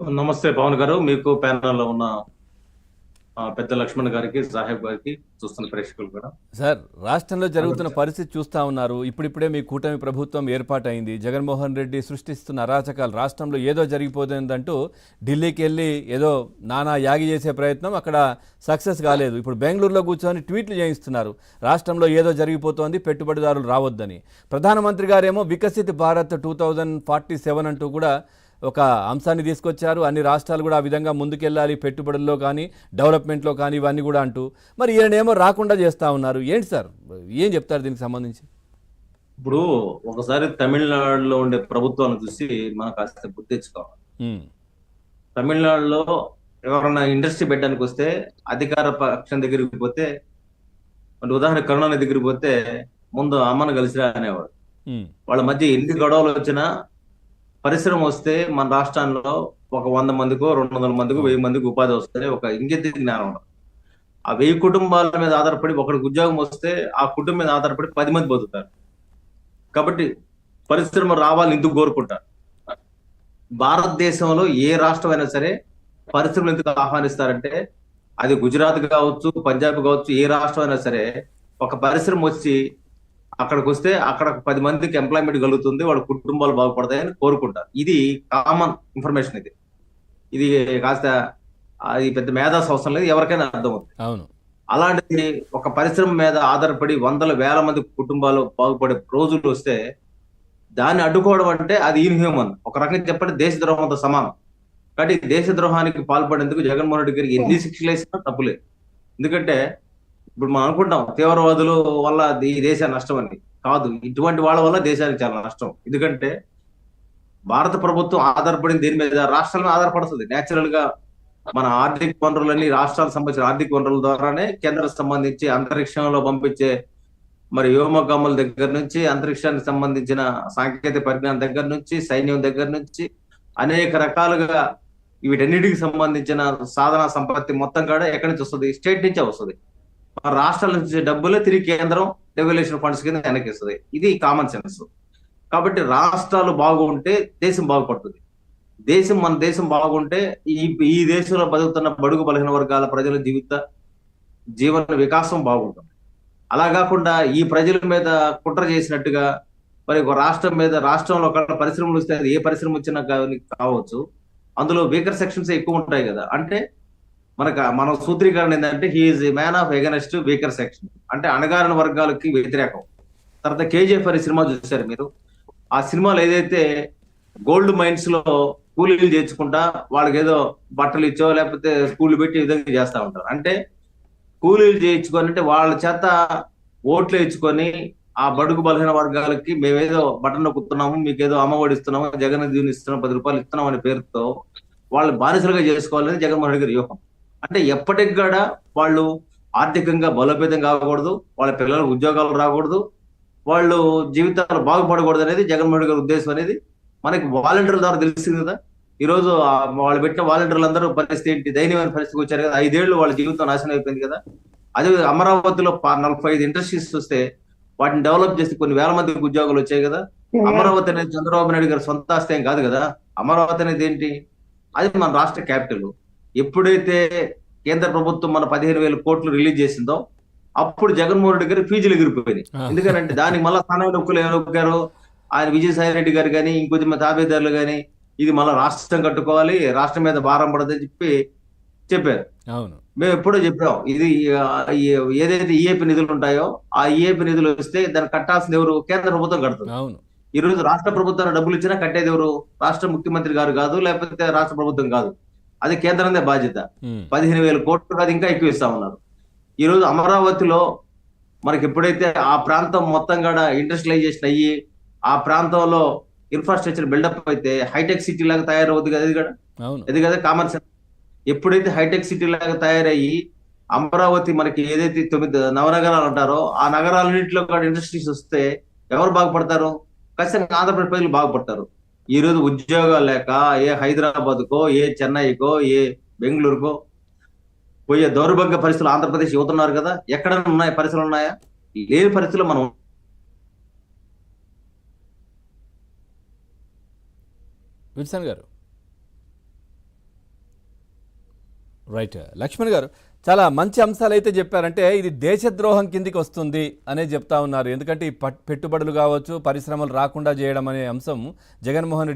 నమస్తే పవన్ గారు మీకు ప్యానల్లో ఉన్న పెద్ద లక్ష్మణ్ గారికి సాహెబ్ గారికి చూస్తున్న ప్రేక్షకులు కూడా. సార్ రాష్ట్రంలో జరుగుతున్న పరిస్థితి చూస్తా ఉన్నారు. ఇప్పుడిప్పుడే మీ కూటమి ప్రభుత్వం ఏర్పాటైంది. జగన్మోహన్ రెడ్డి సృష్టిస్తున్న అరాచకాలు రాష్ట్రంలో ఏదో జరిగిపోతుందంటూ ఢిల్లీకి వెళ్ళి ఏదో నానా యాగి చేసే ప్రయత్నం అక్కడ సక్సెస్ కాలేదు. ఇప్పుడు బెంగళూరులో కూర్చొని ట్వీట్లు చేయిస్తున్నారు. రాష్ట్రంలో ఏదో జరిగిపోతోంది పెట్టుబడిదారులు రావద్దని. ప్రధానమంత్రి గారేమో Viksit Bharat two thousand forty seven అంటూ కూడా ఒక అంశాన్ని తీసుకొచ్చారు. అన్ని రాష్ట్రాలు కూడా ఆ విధంగా ముందుకెళ్ళాలి. పెట్టుబడుల్లో కానీ డెవలప్మెంట్లో కానీ ఇవన్నీ కూడా అంటూ. మరి ఈయనేమో రాకుండా చేస్తూ ఉన్నారు. ఏంటి సార్? ఏం చెప్తారు దీనికి సంబంధించి? ఇప్పుడు ఒకసారి తమిళనాడులో ఉండే ప్రభుత్వాన్ని చూసి మనం కాస్త బుద్ధి తెచ్చుకోవాలి. ఉమ్, తమిళనాడులో ఎవరైనా ఇండస్ట్రీ పెట్టడానికి వస్తే అధికార పక్షం దగ్గరికి పోతే అంటే ఉదాహరణ కరుణాని దగ్గరికి పోతే ముందు అమ్మను కలిసిరా అనేవాడు. వాళ్ళ మధ్య ఎన్ని గొడవలు వచ్చినా పరిశ్రమ వస్తే మన రాష్ట్రంలో ఒక వంద మందికో రెండు వందల మందికో వెయ్యి మందికి ఉపాధి వస్తుంది. ఒక ఇంకెత్తి జ్ఞానం ఉండదు ఆ వెయ్యి కుటుంబాల మీద ఆధారపడి ఒకరికి ఉద్యోగం వస్తే ఆ కుటుంబం మీద ఆధారపడి పది మంది బతుకుతారు. కాబట్టి పరిశ్రమ రావాలని ఎందుకు కోరుకుంటారు? భారతదేశంలో ఏ రాష్ట్రం అయినా సరే పరిశ్రమలు ఎందుకు ఆహ్వానిస్తారంటే అది గుజరాత్ కావచ్చు పంజాబ్ కావచ్చు ఏ రాష్ట్రం అయినా సరే ఒక పరిశ్రమ వచ్చి అక్కడికి వస్తే అక్కడ పది మందికి ఎంప్లాయ్మెంట్ కలుగుతుంది వాళ్ళ కుటుంబాలు బాగుపడతాయని కోరుకుంటారు. ఇది కామన్ ఇన్ఫర్మేషన్ ఇది. ఇది కాస్త అది పెద్ద మేధాస్ అవసరం లేదు ఎవరికైనా అర్థమవుతుంది. అవును. అలాంటిది ఒక పరిశ్రమ మీద ఆధారపడి వందల వేల మంది కుటుంబాలు బాగుపడే రోజులు వస్తే దాన్ని అడ్డుకోవడం అంటే అది ఇన్హ్యూమన్ ఒక రకంగా చెప్పండి దేశద్రోహంతో సమానం. కాబట్టి దేశ ద్రోహానికి పాల్పడేందుకు జగన్మోహన్ రెడ్డి గారికి ఎన్ని శిక్షలు వేసినా తప్పులే ఎందుకంటే ఇప్పుడు మనం అనుకుంటాం తీవ్రవాదులు వల్ల ఈ దేశ నష్టం అని. కాదు ఇటువంటి వాళ్ళ వల్ల దేశానికి చాలా నష్టం. ఎందుకంటే భారత ప్రభుత్వం ఆధారపడింది దేని మీద? రాష్ట్రాల మీద ఆధారపడుతుంది. నేచురల్గా మన ఆర్థిక వనరులన్నీ రాష్ట్రాలకు సంబంధించిన ఆర్థిక వనరుల ద్వారానే కేంద్రం సంబంధించి అంతరిక్షంలో పంపించే మరి వ్యోమగాముల దగ్గర నుంచి అంతరిక్షానికి సంబంధించిన సాంకేతిక పరిజ్ఞానం దగ్గర నుంచి సైన్యం దగ్గర నుంచి అనేక రకాలుగా వీటన్నిటికి సంబంధించిన సాధన సంపత్తి మొత్తం కూడా ఎక్కడి నుంచి వస్తుంది? స్టేట్ నుంచే వస్తుంది. రాష్ట్రాల నుంచి డబ్బులే తిరిగి కేంద్రం రెగ్యులేషన్ ఫండ్స్ కింద వెనకిస్తుంది. ఇది కామన్ సెన్స్ కాబట్టి రాష్ట్రాలు బాగుంటే దేశం బాగుపడుతుంది. దేశం మన దేశం బాగుంటే ఈ ఈ దేశంలో బతుకుతున్న బడుగు బలహీన వర్గాల ప్రజల జీవిత జీవన వికాసం బాగుంటుంది. అలా కాకుండా ఈ ప్రజల మీద కుట్ర చేసినట్టుగా మరి ఒక రాష్ట్రం మీద రాష్ట్రంలో ఒక పరిశ్రమలు వస్తే అది ఏ పరిశ్రమ వచ్చినా కానీ కావచ్చు. అందులో వీకర్ సెక్షన్స్ ఎక్కువ ఉంటాయి కదా. అంటే మనకు మన సూత్రీకరణ ఏంటంటే he is man of against weaker section అంటే అణగారిన వర్గాలకి వ్యతిరేకం. తర్వాత కేజీఎఫ్ అనే సినిమా చూశారు మీరు. ఆ సినిమాలో ఏదైతే గోల్డ్ మైన్స్లో కూలీలు చేర్చుకుంటా వాళ్ళకి ఏదో బట్టలు ఇచ్చో లేకపోతే స్కూల్ పెట్టి విధంగా చేస్తా ఉంటారు. అంటే కూలీలు చేయించుకొని అంటే వాళ్ళ చేత ఓట్లు ఇచ్చుకొని ఆ బడుగు బలహీన వర్గాలకి మేమేదో బటన్ నొక్కుతున్నాము మీకేదో అమ్మఒడి ఇస్తున్నాము జగన్ దీవెన ఇస్తున్నాం పది రూపాయలు ఇస్తున్నాం అనే పేరుతో వాళ్ళు బానిసలుగా చేసుకోవాలని జగన్మోహన్ రెడ్డి గారి వ్యూహం. అంటే ఎప్పటికి కూడా వాళ్ళు ఆర్థికంగా బలోపేతం కాకూడదు వాళ్ళ పిల్లలకు ఉద్యోగాలు రాకూడదు వాళ్ళు జీవితాలు బాగుపడకూడదు అనేది జగన్మోహన్ గారి ఉద్దేశం అనేది మనకి వాలంటీర్ల ద్వారా తెలిసింది కదా. ఈ రోజు ఆ వాళ్ళు పెట్టిన వాలంటీర్లు అందరూ పరిస్థితి ఏంటి? దయనీయమైన పరిస్థితికి వచ్చారు కదా. ఐదేళ్ళు వాళ్ళ జీవితం నాశనం అయిపోయింది కదా. అదే అమరావతిలో నలభై ఐదు ఇండస్ట్రీస్ వస్తే వాటిని డెవలప్ చేసి కొన్ని వేల మందికి ఉద్యోగాలు వచ్చాయి కదా. అమరావతి అనేది చంద్రబాబు నాయుడు గారి సొంత ఆస్తి కాదు కదా. అమరావతి అనేది ఏంటి? అది మన రాష్ట్ర క్యాపిటల్. ఎప్పుడైతే కేంద్ర ప్రభుత్వం మన పదిహేను వేల కోట్లు రిలీజ్ చేసిందో అప్పుడు జగన్మోహన్ రెడ్డి గారి ఫీజులు ఎగిరిపోయినాయి. ఆ. ఎందుకంటే దానికి మళ్ళా స్థానం నొక్కులు నొక్కారు ఆయన విజయసాయి రెడ్డి గారు కానీ ఇంకొద్ది మంది తాబేదారులు కానీ ఇది మళ్ళీ రాష్ట్రం కట్టుకోవాలి రాష్ట్రం మీద భారం పడదని చెప్పి చెప్పారు. మేము ఎప్పుడో చెప్పాం ఇది ఏదైతే ఈఏపీ నిధులు ఉంటాయో ఆ ఈఏపీ నిధులు వస్తే దాన్ని కట్టాల్సింది ఎవరు? కేంద్ర ప్రభుత్వం కడుతుంది. ఈ రోజు రాష్ట్ర ప్రభుత్వం డబ్బులు ఇచ్చినా కట్టేది ఎవరు? రాష్ట్ర ముఖ్యమంత్రి గారు కాదు లేకపోతే రాష్ట్ర ప్రభుత్వం కాదు. అది కేంద్రందే బాధ్యత. పదిహేను వేల కోట్లు కాదు ఇంకా ఎక్కువ ఇస్తా ఉన్నారు. ఈ రోజు అమరావతిలో మనకి ఎప్పుడైతే ఆ ప్రాంతం మొత్తం కూడా ఇండస్ట్రియలైజేషన్ అయ్యి ఆ ప్రాంతంలో ఇన్ఫ్రాస్ట్రక్చర్ బిల్డప్ అయితే హైటెక్ సిటీ లాగా తయారవుతుంది కదా ఇది కూడా? ఇది కదా కామన్ సెన్స్ ఎప్పుడైతే హైటెక్ సిటీ లాగా తయారయ్యి అమరావతి మనకి ఏదైతే తొమ్మిది నవనగరాలు అంటారో ఆ నగరాలన్నింటిలో కూడా ఇండస్ట్రీస్ వస్తే ఎవరు బాగుపడతారు? ఖచ్చితంగా ఆంధ్రప్రదేశ్ ప్రజలు బాగుపడతారు. ఈ రోజు ఉద్యోగాలు లేక ఏ హైదరాబాద్ కో ఏ చెన్నైకో ఏ బెంగళూరుకో పోయే దౌర్భాగ్య పరిస్థితులు ఆంధ్రప్రదేశ్ యువతున్నారు కదా. ఎక్కడ ఉన్నాయి? పరిస్థితులు ఉన్నాయా? లేని పరిస్థితుల్లో మనం విల్సన్ గారు. రైట్ లక్ష్మణ్ గారు చాలా మంచి అంశాలు అయితే చెప్పారంటే ఇది దేశద్రోహం కిందికి వస్తుంది అనే చెప్తా ఉన్నారు. ఎందుకంటే ఈ పెట్టుబడులు కావచ్చు పరిశ్రమలు రాకుండా చేయడం అనే అంశం జగన్మోహన్ రెడ్డి